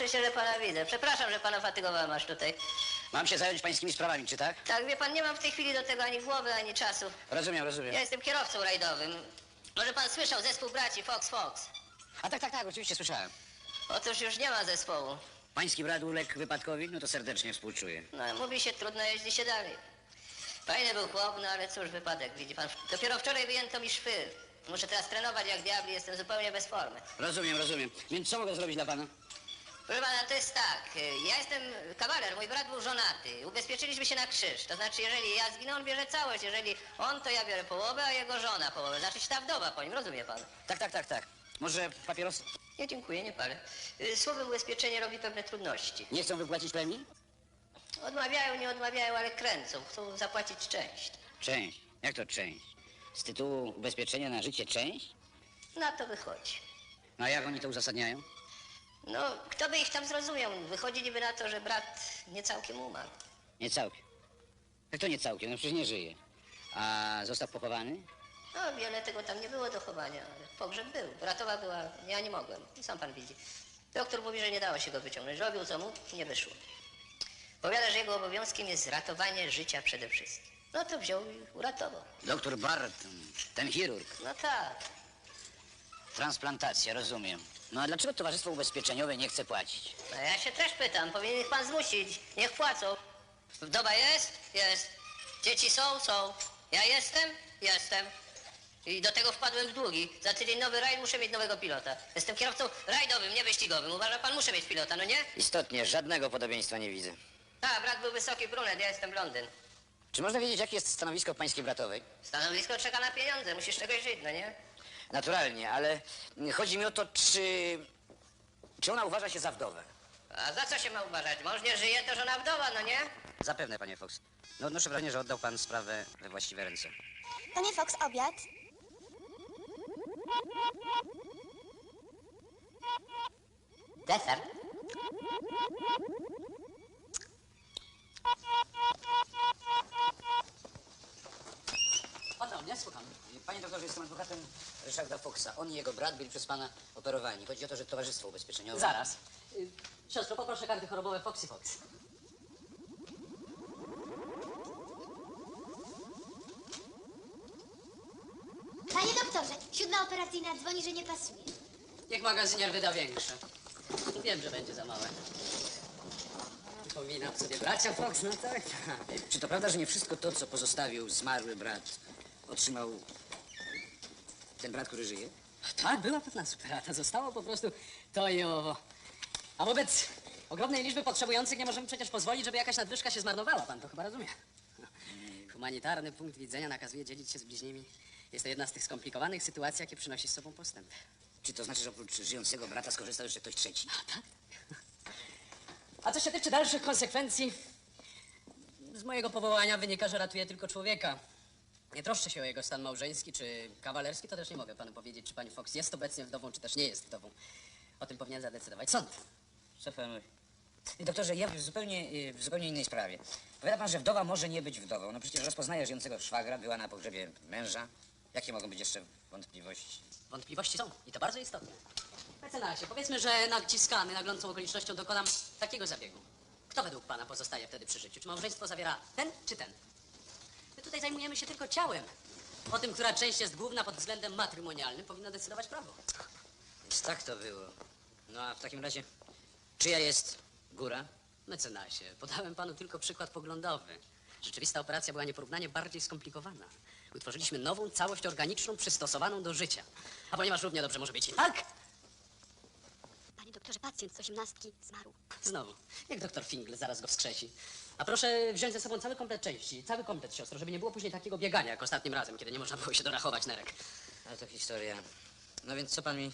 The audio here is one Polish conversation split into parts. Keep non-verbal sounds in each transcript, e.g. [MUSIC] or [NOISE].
cieszę się, że pana widzę. Przepraszam, że pana fatygowałem aż tutaj. Mam się zająć pańskimi sprawami, czy tak? Tak, wie pan, nie mam w tej chwili do tego ani głowy, ani czasu. Rozumiem, rozumiem. Ja jestem kierowcą rajdowym. Może pan słyszał zespół braci Fox Fox? A tak, tak, tak, oczywiście słyszałem. Otóż już nie ma zespołu. Pański brat uległ wypadkowi? No to serdecznie współczuję. No, mówi się, trudno jeździ się dalej. Fajny był chłop, no ale cóż, wypadek, widzi pan. Dopiero wczoraj wyjęto mi szwy. Muszę teraz trenować jak diabli, jestem zupełnie bez formy. Rozumiem, rozumiem. Więc co mogę zrobić dla pana? Proszę pana, to jest tak. y, Ja jestem kawaler, mój brat był żonaty. Ubezpieczyliśmy się na krzyż. To znaczy, jeżeli ja zginę, on bierze całość. Jeżeli on, to ja biorę połowę, a jego żona połowę. Znaczy, ta wdowa po nim, rozumie pan? Tak, tak, tak, tak. Może papierosy? Nie, dziękuję, nie palę. Y, Słowem ubezpieczenie robi pewne trudności. Nie chcą wypłacić premii? Odmawiają, nie odmawiają, ale kręcą. Chcą zapłacić część. Część. Jak to część? Z tytułu ubezpieczenia na życie część? Na to wychodzi. No a jak oni to uzasadniają? No, kto by ich tam zrozumiał? Wychodzi niby na to, że brat nie całkiem umarł. Nie całkiem. Jak to nie całkiem? No przecież nie żyje. A został pochowany? No, wiele tego tam nie było do chowania, ale pogrzeb był. Bratowa była, ja nie mogłem. Sam pan widzi. Doktor mówi, że nie dało się go wyciągnąć. Robił co mógł, nie wyszło. Powiada, że jego obowiązkiem jest ratowanie życia przede wszystkim. No to wziął i uratował. Doktor Barton, ten chirurg. No tak. Transplantacja, rozumiem. No a dlaczego Towarzystwo Ubezpieczeniowe nie chce płacić? No ja się też pytam, powinien ich pan zmusić. Niech płacą. Wdowa jest? Jest. Dzieci są? Są. Ja jestem? Jestem. I do tego wpadłem w długi. Za tydzień nowy rajd, muszę mieć nowego pilota. Jestem kierowcą rajdowym, nie wyścigowym. Uważa pan, muszę mieć pilota, no nie? Istotnie, żadnego podobieństwa nie widzę. Tak, brat był wysoki brunet, ja jestem blondyn. Czy można wiedzieć, jakie jest stanowisko pańskiej bratowej? Stanowisko czeka na pieniądze, musisz czegoś żyć, no nie? Naturalnie, ale chodzi mi o to, czy... Czy ona uważa się za wdowę? A za co się ma uważać? Mąż nie żyje, to żona wdowa, no nie? Zapewne, panie Fox. No odnoszę wrażenie, że oddał pan sprawę we właściwe ręce. Panie Fox, obiad. Deser. Nie? Słucham. Panie doktorze, jestem adwokatem Ryszarda Foxa. On i jego brat byli przez pana operowani. Chodzi o to, że Towarzystwo Ubezpieczeniowe... Zaraz. Y, Siostro, poproszę karty chorobowe Foxy Fox. Panie doktorze, siódma operacyjna dzwoni, że nie pasuje. Niech magazynier wyda większe. Wiem, że będzie za małe. Przypominam sobie bracia Fox, no tak. Czy to prawda, że nie wszystko to, co pozostawił zmarły brat, otrzymał ten brat, który żyje? Tak, była pewna superata. Zostało po prostu to i owo. A wobec ogromnej liczby potrzebujących nie możemy przecież pozwolić, żeby jakaś nadwyżka się zmarnowała. Pan to chyba rozumie. Humanitarny punkt widzenia nakazuje dzielić się z bliźnimi. Jest to jedna z tych skomplikowanych sytuacji, jakie przynosi z sobą postęp. Czy to znaczy, że oprócz żyjącego brata skorzystał jeszcze ktoś trzeci? A co się tyczy dalszych konsekwencji, z mojego powołania wynika, że ratuję tylko człowieka. Nie troszczę się o jego stan małżeński czy kawalerski, to też nie mogę panu powiedzieć, czy pani Fox jest obecnie wdową, czy też nie jest wdową. O tym powinien zadecydować sąd. Szefem. Doktorze, ja w zupełnie, y, w zupełnie innej sprawie. Powiada pan, że wdowa może nie być wdową. No przecież rozpoznaje żyjącego szwagra, była na pogrzebie męża. Jakie mogą być jeszcze wątpliwości? Wątpliwości są i to bardzo istotne. Mecenasie, powiedzmy, że naciskany naglącą okolicznością dokonam takiego zabiegu. Kto według pana pozostaje wtedy przy życiu? Czy małżeństwo zawiera ten czy ten? My tutaj zajmujemy się tylko ciałem. O tym, która część jest główna pod względem matrymonialnym, powinno decydować prawo. Więc tak to było. No a w takim razie, czyja jest góra? Mecenasie, podałem panu tylko przykład poglądowy. Rzeczywista operacja była nieporównanie bardziej skomplikowana. Utworzyliśmy nową całość organiczną przystosowaną do życia. A ponieważ równie dobrze może być i tak, Panie doktorze, pacjent z osiemnastki zmarł. Znowu. Jak doktor Fingle zaraz go wskrzesi. A proszę wziąć ze sobą cały komplet części, cały komplet, siostro, żeby nie było później takiego biegania jak ostatnim razem, kiedy nie można było się dorachować nerek. Ale to historia. No więc co pan mi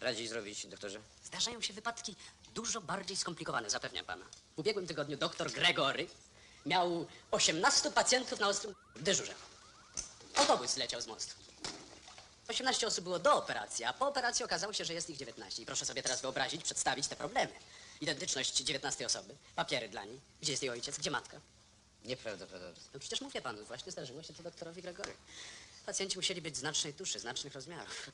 radzi zrobić, doktorze? Zdarzają się wypadki dużo bardziej skomplikowane, zapewniam pana. W ubiegłym tygodniu doktor Gregory miał 18 pacjentów na ostrym dyżurze. Autobus zleciał z mostu. 18 osób było do operacji, a po operacji okazało się, że jest ich 19. I proszę sobie teraz wyobrazić, przedstawić te problemy. Identyczność dziewiętnastej osoby, papiery dla niej. Gdzie jest jej ojciec, gdzie matka? Nieprawdopodobne. No przecież mówię panu, właśnie zdarzyło się to doktorowi Gregory. Pacjenci musieli być znacznej tuszy, znacznych rozmiarów.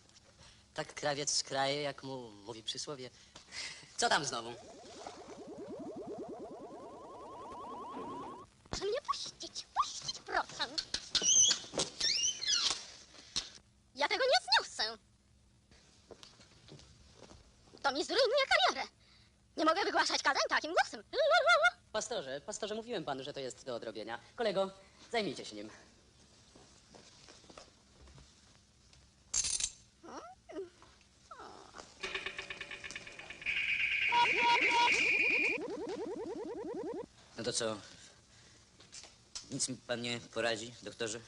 Tak krawiec kraje, jak mu mówi przysłowie. Co tam znowu? Proszę mnie puścić, puścić, proszę. Ja tego nie zniosę. To mi zrujnuje karierę. Nie mogę wygłaszać kazań takim głosem. Pastorze, pastorze, mówiłem panu, że to jest do odrobienia. Kolego, zajmijcie się nim. No to co? Nic mi pan nie poradzi, doktorze?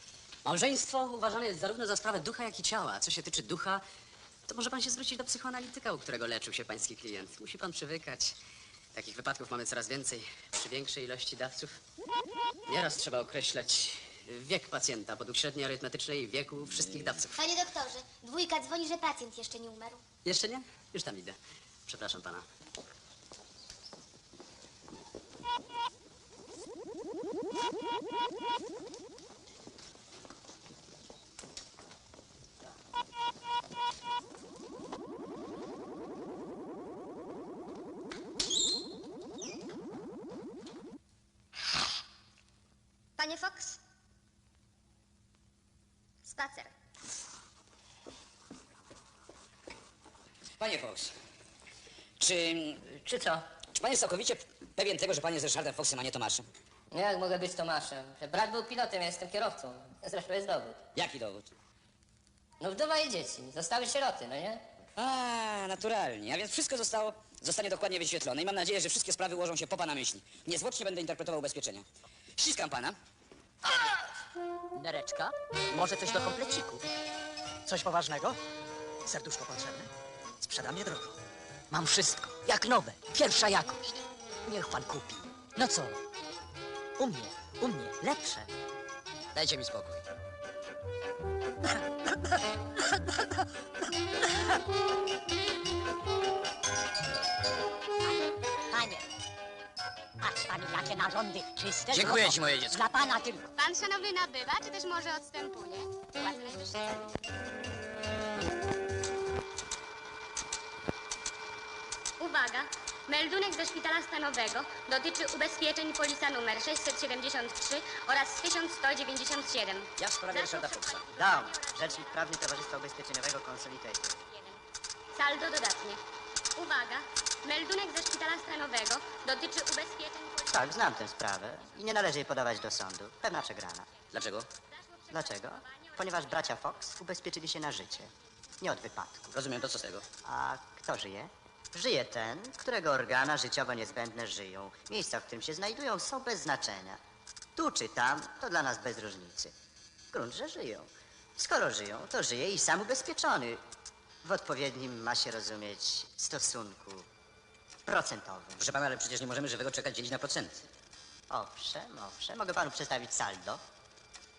Małżeństwo uważane jest zarówno za sprawę ducha, jak i ciała. Co się tyczy ducha, to może pan się zwrócić do psychoanalityka, u którego leczył się pański klient. Musi pan przywykać. Takich wypadków mamy coraz więcej przy większej ilości dawców. Nieraz trzeba określać wiek pacjenta według średniej arytmetycznej wieku wszystkich dawców. Panie doktorze, dwójka dzwoni, że pacjent jeszcze nie umarł. Jeszcze nie? Już tam idę. Przepraszam pana. Panie Fox? Spacer. Panie Fox, czy, Czy co? czy pan jest całkowicie pewien tego, że pan jest Ryszardem Foxem, a nie Tomaszem? Jak mogę być Tomaszem? Że Brat był pilotem, ja jestem kierowcą. Zresztą jest dowód. Jaki dowód? No wdowa i dzieci. Zostały sieroty, no nie? A, naturalnie. A więc wszystko zostało, zostanie dokładnie wyświetlone i mam nadzieję, że wszystkie sprawy ułożą się po pana myśli. Niezwłocznie będę interpretował ubezpieczenia. Ściskam pana. Nereczka? Może coś do kompleciku? Coś poważnego? Serduszko potrzebne? Sprzedam je drogo. Mam wszystko. Jak nowe. Pierwsza jakość. Niech pan kupi. No co? U mnie. U mnie. Lepsze. Dajcie mi spokój. [LAUGHS] patrz pan, jakie narządy czyste. Dziękuję ci, moje dziecko. Dla pana tylko. Pan szanowny nabywa, czy też może odstępuje? Płacę najwyższe ceny. Uwaga! Meldunek ze szpitala stanowego dotyczy ubezpieczeń polisa numer 673 oraz 1197. Ja w sprawie Ryszarda Foxa. Down, rzecznik prawny Towarzystwa Ubezpieczeniowego Consolidated. Saldo dodatnie. Uwaga! Meldunek ze szpitala stanowego dotyczy ubezpieczeń. Tak, znam tę sprawę i nie należy jej podawać do sądu. Pewna przegrana. Dlaczego? Dlaczego? Ponieważ bracia Fox ubezpieczyli się na życie. Nie od wypadku. Rozumiem, to co z tego? A kto żyje? Żyje ten, którego organa życiowo niezbędne żyją. Miejsca, w którym się znajdują, są bez znaczenia. Tu czy tam, to dla nas bez różnicy. Grunt, że żyją. Skoro żyją, to żyje i sam ubezpieczony. W odpowiednim, ma się rozumieć, stosunku procentowym. Proszę pana, ale przecież nie możemy żywego czeka dzielić na procenty. Owszem, owszem. Mogę panu przedstawić saldo.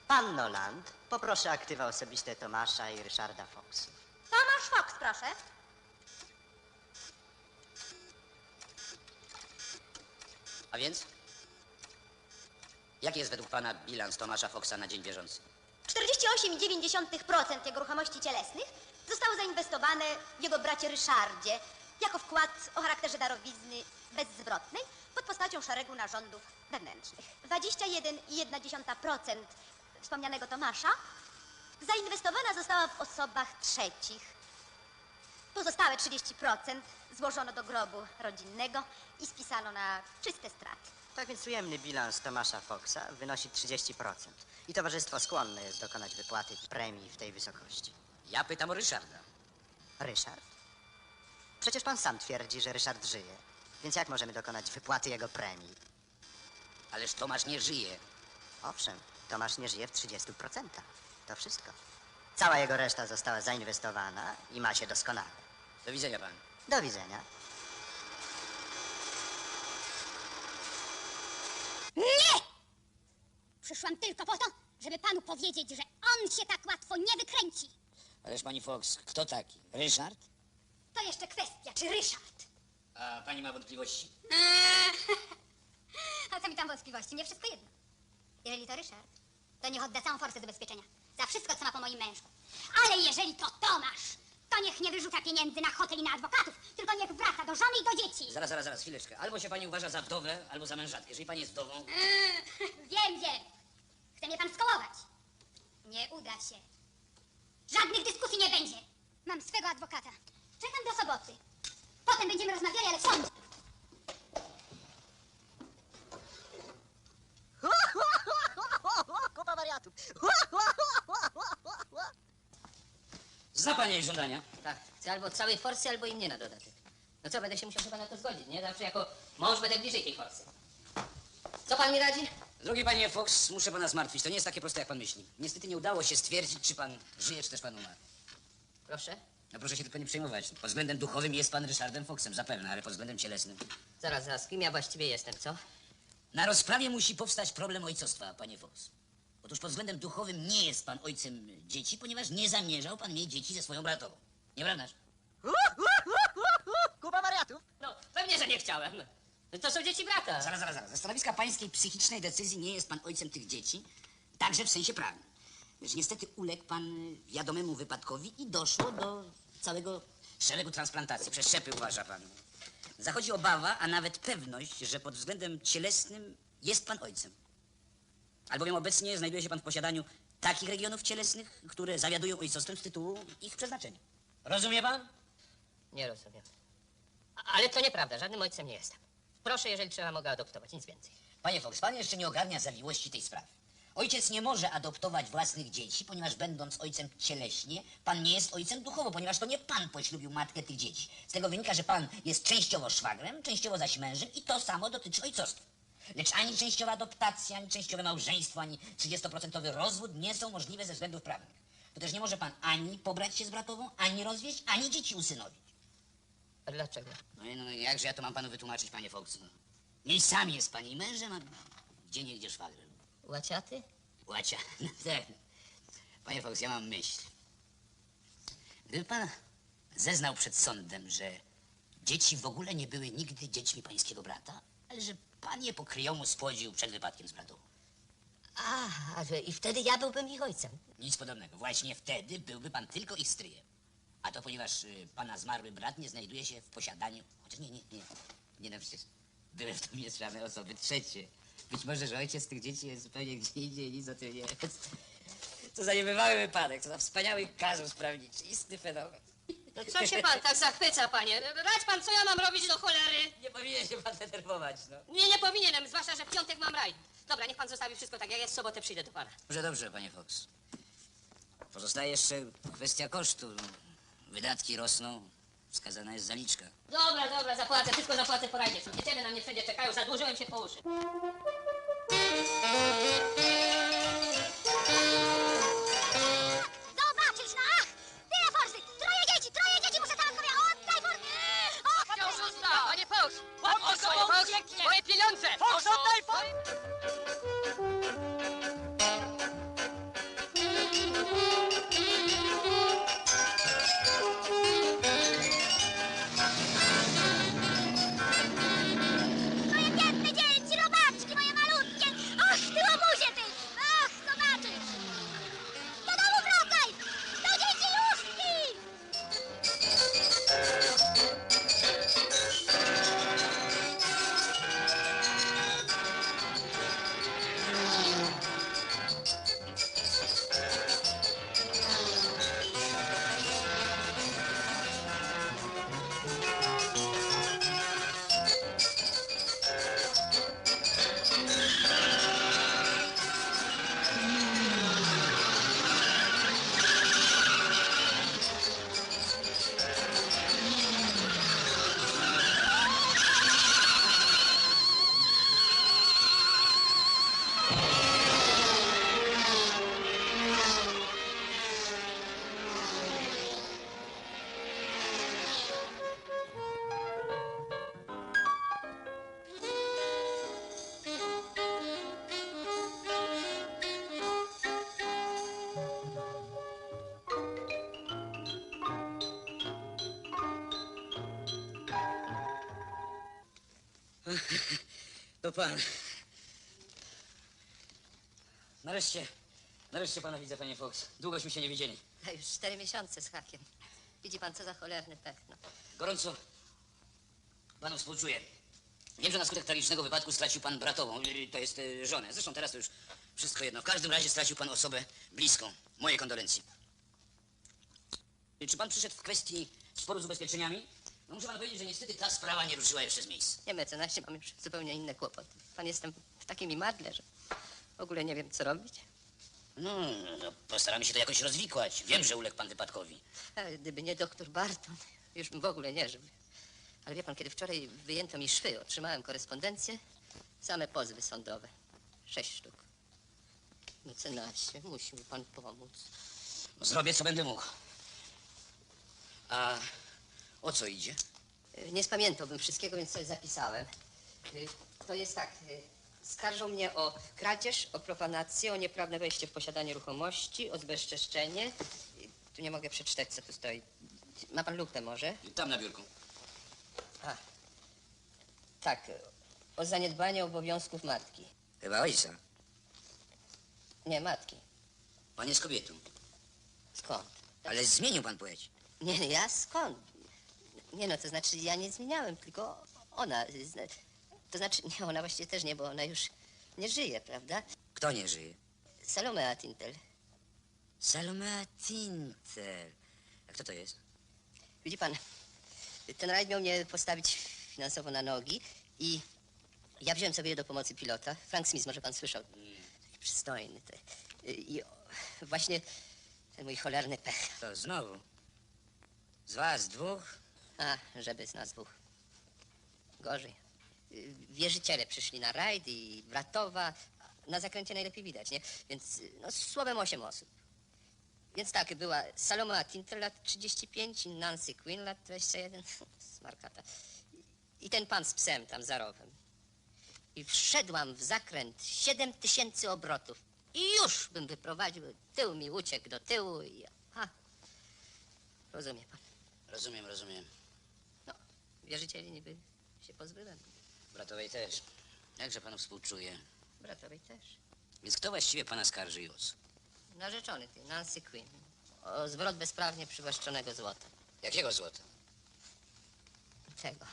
Pan Noland, poproszę aktywa osobiste Tomasza i Ryszarda Foxów. Tomasz Fox, proszę. A więc? Jaki jest według pana bilans Tomasza Foxa na dzień bieżący? 48,9% jego ruchomości cielesnych zostało zainwestowane w jego bracie Ryszardzie jako wkład o charakterze darowizny bezzwrotnej pod postacią szeregu narządów wewnętrznych. 21,1% wspomnianego Tomasza zainwestowana została w osobach trzecich. Pozostałe 30% złożono do grobu rodzinnego i spisano na czyste straty. Tak więc ujemny bilans Tomasza Foxa wynosi 30%. I towarzystwo skłonne jest dokonać wypłaty premii w tej wysokości. Ja pytam o Ryszarda. Ryszard? Przecież pan sam twierdzi, że Ryszard żyje. Więc jak możemy dokonać wypłaty jego premii? Ależ Tomasz nie żyje. Owszem, Tomasz nie żyje w 30%. To wszystko. Cała jego reszta została zainwestowana i ma się doskonale. Do widzenia pan. Do widzenia. Przyszłam tylko po to, żeby panu powiedzieć, że on się tak łatwo nie wykręci. Ależ pani Fox, kto taki? Ryszard? To jeszcze kwestia, czy Ryszard A pani ma wątpliwości? [LAUGHS] A co mi tam wątpliwości? Nie wszystko jedno. Jeżeli to Ryszard, to niech odda całą forsę z ubezpieczenia. Za wszystko, co ma po moim mężu. Ale jeżeli to Tomasz, to niech nie wyrzuca pieniędzy na hotel i na adwokatów, tylko niech wraca do żony i do dzieci. Zaraz, zaraz, zaraz, chwileczkę. Albo się pani uważa za wdowę, albo za mężatkę. Jeżeli pani jest wdową, [LAUGHS] Wiem, wiem. Chce mnie pan skołować. Nie uda się. Żadnych dyskusji nie będzie. Mam swego adwokata. Czekam do soboty. Potem będziemy rozmawiali, ale w sądzie. Kupa wariatów. zna pani jej żądania. Tak, chcę albo całej forsy, albo i mnie na dodatek. No co, będę się musiał chyba na to zgodzić, nie? Zawsze jako mąż będę bliżej tej forsy. Co pan mi radzi? Drogi panie Fox, muszę pana zmartwić. To nie jest takie proste, jak pan myśli. Niestety nie udało się stwierdzić, czy pan żyje, czy też pan umarł. Proszę. No proszę się tylko nie przejmować. Pod względem duchowym jest pan Ryszardem Foxem, zapewne, ale pod względem cielesnym. Zaraz, zaraz, kim ja właściwie jestem, co? Na rozprawie musi powstać problem ojcostwa, panie Fox. Otóż pod względem duchowym nie jest pan ojcem dzieci, ponieważ nie zamierzał pan mieć dzieci ze swoją bratową. Nieprawdaż? Kupa wariatów. No, pewnie, że nie chciałem. To są dzieci brata. Zaraz, zaraz, zaraz. Ze stanowiska pańskiej psychicznej decyzji nie jest pan ojcem tych dzieci, także w sensie prawnym. Lecz niestety uległ pan wiadomemu wypadkowi i doszło do całego szeregu transplantacji. Przeszczepy uważa pan. Zachodzi obawa, a nawet pewność, że pod względem cielesnym jest pan ojcem. Albowiem obecnie znajduje się pan w posiadaniu takich regionów cielesnych, które zawiadują ojcostwem z tytułu ich przeznaczenia. Rozumie pan? Nie rozumiem. A- Ale to nieprawda, żadnym ojcem nie jestem. Proszę, jeżeli trzeba, mogę adoptować, nic więcej. Panie Fox, pan jeszcze nie ogarnia zawiłości tej sprawy. Ojciec nie może adoptować własnych dzieci, ponieważ będąc ojcem cieleśnie, pan nie jest ojcem duchowo, ponieważ to nie pan poślubił matkę tych dzieci. Z tego wynika, że pan jest częściowo szwagrem, częściowo zaś mężem i to samo dotyczy ojcostwa. Lecz ani częściowa adoptacja, ani częściowe małżeństwo, ani 30% rozwód nie są możliwe ze względów prawnych. To też nie może pan ani pobrać się z bratową, ani rozwieść, ani dzieci usynowić. A dlaczego? No, no jakże ja to mam panu wytłumaczyć, panie Fox? Miejscami jest pani mężem, a gdzie niegdzie szwagrem. Łaciaty? Łacia. [LAUGHS] No tak. Panie Fox, ja mam myśl. Gdyby pan zeznał przed sądem, że dzieci w ogóle nie były nigdy dziećmi pańskiego brata, ale że pan je pokryjomu spłodził przed wypadkiem z bratą. A, a że i wtedy ja byłbym ich ojcem. Nic podobnego. Właśnie wtedy byłby pan tylko ich stryjem. A to ponieważ y, pana zmarły brat nie znajduje się w posiadaniu... Chociaż nie, nie, nie. Nie no przecież były w tym mieszane osoby trzecie. Być może, że ojciec tych dzieci jest zupełnie gdzie indziej, nic o tym nie jest. Co za niebywały wypadek, co za wspaniały kazus prawniczy, istny fenomen. No co się pan tak zachwyca, panie? Radź pan, co ja mam robić do cholery? Nie powinien się pan denerwować, no. Nie, nie powinienem, zwłaszcza, że w piątek mam raj. Dobra, niech pan zostawi wszystko tak, jak jest, w sobotę przyjdę do pana. Dobrze, dobrze, panie Fox. Pozostaje jeszcze kwestia kosztu. Wydatki rosną, wskazana jest zaliczka. Dobra, dobra, zapłacę, wszystko zapłacę porajnie. Dzieciele na mnie wszędzie czekają, zadłużyłem się po uszy. To pan. Nareszcie, nareszcie pana widzę, panie Fox. Długośmy się nie widzieli. A już cztery miesiące z hakiem. Widzi pan, co za cholerny pech, no. Gorąco panu współczuję. Wiem, że na skutek tragicznego wypadku stracił pan bratową, y, to jest y, żonę. Zresztą teraz to już wszystko jedno. W każdym razie stracił pan osobę bliską. Moje kondolencje. Y, Czy pan przyszedł w kwestii sporu z ubezpieczeniami? No muszę pan powiedzieć, że niestety ta sprawa nie ruszyła jeszcze z miejsca. Nie mecenasie, mam już zupełnie inne kłopoty. Pan jestem w takim imadle, że w ogóle nie wiem, co robić. No, no, postaramy się to jakoś rozwikłać. Wiem, że uległ pan wypadkowi. A gdyby nie doktor Barton, już bym w ogóle nie żył. Ale wie pan, kiedy wczoraj wyjęto mi szwy, otrzymałem korespondencję, same pozwy sądowe. Sześć sztuk. Mecenasie, musi mi pan pomóc. Zrobię, co będę mógł. A o co idzie? Y, Nie spamiętałbym wszystkiego, więc sobie zapisałem. Y, To jest tak. y, Skarżą mnie o kradzież, o profanację, o nieprawne wejście w posiadanie ruchomości, o zbezczeszczenie. Tu nie mogę przeczytać, co tu stoi. Ma pan lupę może? Tam na biurku. A. Tak. O zaniedbanie obowiązków matki. Chyba ojca. Nie, matki. Pan jest kobietą. Skąd? Ale zmienił pan płeć. Nie, ja skąd? Nie no, to znaczy ja nie zmieniałem, tylko ona. To znaczy, nie, ona właściwie też nie, bo ona już nie żyje, prawda? Kto nie żyje? Salome Atintel. Salome Tintel. A kto to jest? Widzi pan, ten rajd miał mnie postawić finansowo na nogi i ja wziąłem sobie do pomocy pilota. Frank Smith, może pan słyszał. Taki przystojny. Te. I właśnie ten mój cholerny pech. To znowu. Z was dwóch? A, żeby z nas dwóch. Gorzej. Wierzyciele przyszli na rajd i Bratowa. Na zakręcie najlepiej widać, nie? Więc, no, słowem osiem osób. Więc tak, była Saloma Tintel lat 35 i Nancy Quinn lat 21. Smarkata. I ten pan z psem tam za rowem. I wszedłam w zakręt 7 tysięcy obrotów. I już bym wyprowadził. Tył mi uciekł do tyłu i... Ha. Rozumie pan. Rozumiem, rozumiem. Wierzycieli niby się pozbyłem. Bratowej też. Jakże panu współczuję. Bratowej też. Więc kto właściwie pana skarży i o co? Narzeczony ty, Nancy Quinn. O zwrot bezprawnie przywłaszczonego złota. Jakiego złota? Tego.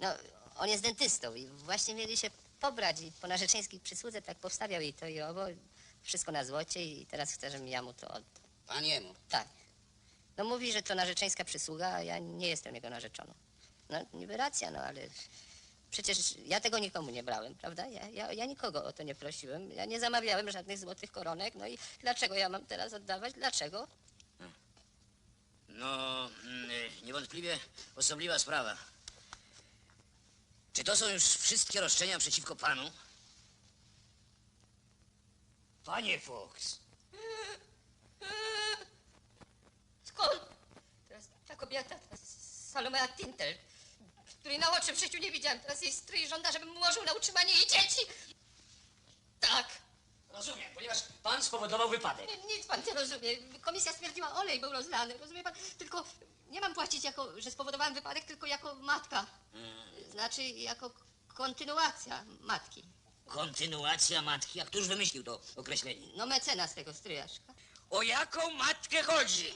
No, on jest dentystą i właśnie mieli się pobrać i po narzeczeńskiej przysłudze tak powstawiał jej to i owo. Wszystko na złocie i teraz chce, żebym ja mu to oddał. Pan jemu. Tak. No mówi, że to narzeczeńska przysługa, a ja nie jestem jego narzeczoną. No niby racja, no ale przecież ja tego nikomu nie brałem, prawda? Ja, ja, ja nikogo o to nie prosiłem. Ja nie zamawiałem żadnych złotych koronek. No i dlaczego ja mam teraz oddawać? Dlaczego? No, mm, niewątpliwie osobliwa sprawa. Czy to są już wszystkie roszczenia przeciwko panu? Panie Fox, Skąd? Ta kobieta, teraz Salomea Tintel, której na oczy w życiu nie widziałem. Teraz jej stryj żąda, żebym ułożył na utrzymanie jej dzieci. Tak. rozumiem, ponieważ pan spowodował wypadek. Nic pan nie rozumie. Komisja stwierdziła, olej był rozlany. Rozumie pan? Tylko nie mam płacić jako, że spowodowałem wypadek, tylko jako matka. Znaczy jako kontynuacja matki. Kontynuacja matki, a któż wymyślił to określenie? No mecenas tego stryjaszka. O jaką matkę chodzi?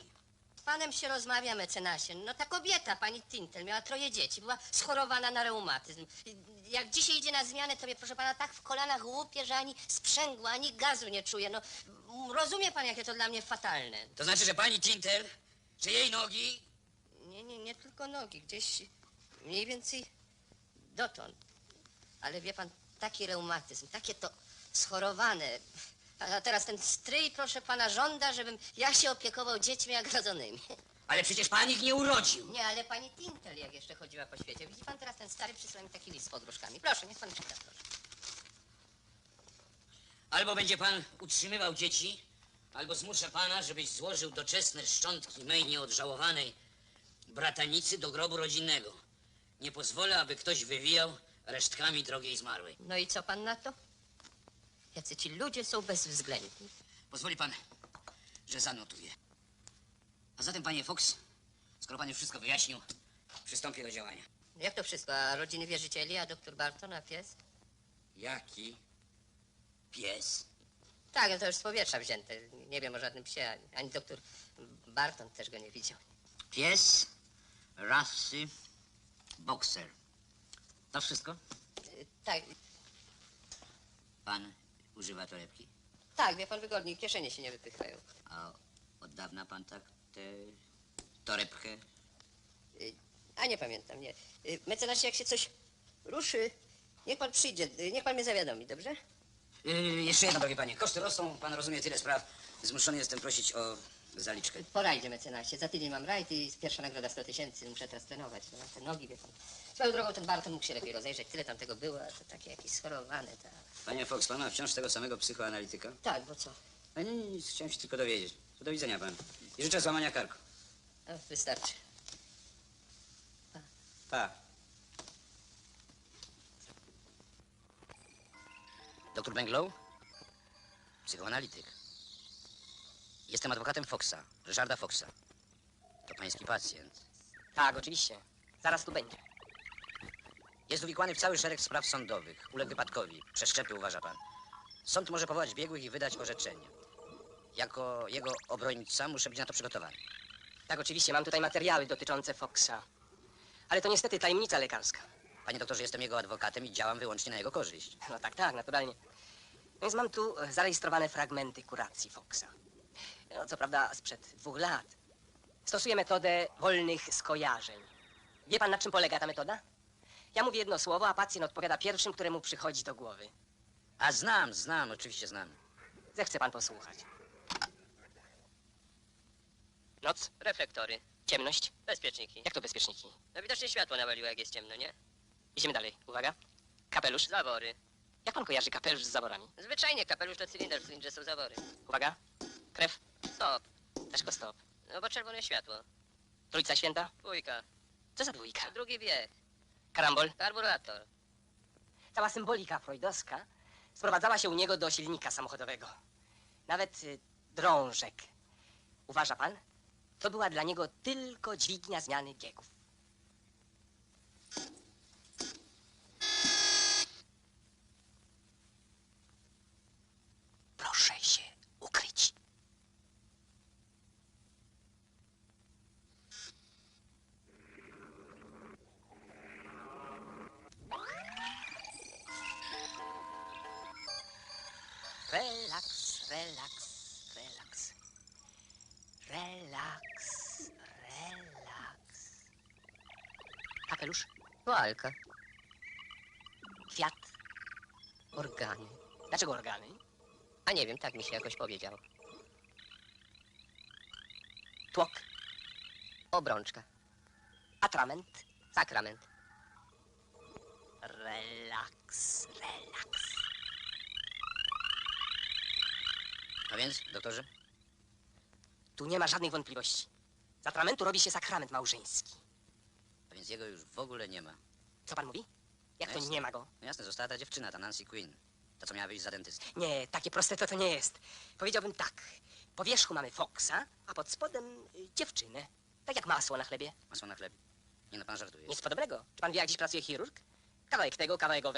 Panem się rozmawia, mecenasie. No ta kobieta, pani Tintel, miała troje dzieci. Była schorowana na reumatyzm. Jak dzisiaj idzie na zmianę, to mnie, proszę pana, tak w kolanach łupie, że ani sprzęgła, ani gazu nie czuje. No, rozumie pan, jakie to dla mnie fatalne. To znaczy, że pani Tintel, czy jej nogi Nie, nie, nie tylko nogi, gdzieś mniej więcej dotąd. Ale wie pan, taki reumatyzm, takie to schorowane. A teraz ten stryj, proszę pana, żąda, żebym ja się opiekował dziećmi agrodzonymi. Ale przecież pan ich nie urodził. Nie, ale pani Tintel, jak jeszcze chodziła po świecie. Widzi pan teraz ten stary przysłał mi taki list z pogróżkami. Proszę, niech pan czyta, proszę. Albo będzie pan utrzymywał dzieci, albo zmuszę pana, żebyś złożył doczesne szczątki mej nieodżałowanej bratanicy do grobu rodzinnego. Nie pozwolę, aby ktoś wywijał resztkami drogiej zmarłej. No i co pan na to? Jacy ci ludzie są bezwzględni. Pozwoli pan, że zanotuję. A zatem, panie Fox, skoro pan już wszystko wyjaśnił, przystąpię do działania. Jak to wszystko? A rodziny wierzycieli, a doktor Barton, a pies? Jaki pies? Tak, ale to już z powietrza wzięte. Nie wiem o żadnym psie, ani, ani doktor Barton też go nie widział. Pies rasy bokser. To wszystko? Tak, Pan używa torebki? tak, wie pan wygodniej, kieszenie się nie wypychają. A od dawna pan tak tę torebkę? Y, A nie pamiętam, nie. Y, Mecenasie, jak się coś ruszy, niech pan przyjdzie, y, niech pan mnie zawiadomi, dobrze? Yy, jeszcze jedno, drogie panie. Koszty rosną, pan rozumie tyle spraw. Zmuszony jestem prosić o zaliczkę. Po rajdzie, mecenasie. Za tydzień mam rajd i pierwsza nagroda 100 tysięcy. Muszę teraz trenować. No, te nogi, wie pan. Swoją drogą ten Barton mógł się lepiej rozejrzeć. Tyle tam tego było, a to takie jakieś schorowane. Ta... Panie Fox, pan ma wciąż tego samego psychoanalityka? Tak, bo co? A nie, nie, nic, chciałem się tylko dowiedzieć. To do widzenia pan. I życzę złamania karku. A, wystarczy. Pa. Doktor Benglow? Psychoanalityk. Jestem adwokatem Foxa, Ryszarda Foxa. To pański pacjent. Tak, oczywiście. Zaraz tu będzie. Jest uwikłany w cały szereg spraw sądowych. Uległ wypadkowi. Przeszczepy, uważa pan. Sąd może powołać biegłych i wydać orzeczenie. Jako jego obrońca muszę być na to przygotowany. Tak, oczywiście, mam tutaj materiały dotyczące Foxa. Ale to niestety tajemnica lekarska. Panie doktorze, jestem jego adwokatem i działam wyłącznie na jego korzyść. No tak, tak, naturalnie. No Więc mam tu e, zarejestrowane fragmenty kuracji Foxa. No, co prawda sprzed dwóch lat. Stosuję metodę wolnych skojarzeń. Wie pan, na czym polega ta metoda? Ja mówię jedno słowo, a pacjent odpowiada pierwszym, któremu przychodzi do głowy. A znam, znam, oczywiście znam. Zechce pan posłuchać. Noc, Reflektory, ciemność. bezpieczniki. Jak to bezpieczniki? No widocznie światło nawaliło, jak jest ciemno, nie? Idziemy dalej. Uwaga. Kapelusz. Zawory. Jak pan kojarzy kapelusz z zaworami? Zwyczajnie kapelusz to cylinder, w cylindrze są zawory. Uwaga. Krew. Stop. Dlaczego stop? No bo czerwone światło. Trójca święta. Dwójka. Co za dwójka? Drugi bieg. Karambol. Karburator. Cała symbolika freudowska sprowadzała się u niego do silnika samochodowego. Nawet y, drążek. Uważa pan? To była dla niego tylko dźwignia zmiany biegów. Walka. kwiat. Organy. Dlaczego organy? A nie wiem, tak mi się jakoś powiedział. Tłok, Obrączka. atrament. Sakrament. Relaks, relaks. A więc, doktorze? Tu nie ma żadnych wątpliwości. Z atramentu robi się sakrament małżeński. A więc jego już w ogóle nie ma. Co pan mówi? Jak to nie ma go? No jasne, została ta dziewczyna, ta Nancy Quinn. Ta, co miała wyjść za dentystę. Nie, takie proste to to nie jest. Powiedziałbym tak. Po wierzchu mamy Foxa, a pod spodem y, dziewczynę. Tak jak masło na chlebie. Masło na chlebie. Nie no, pan żartuje. Nic podobnego. Czy pan wie, jak dziś pracuje chirurg? Kawałek tego, kawałek owego.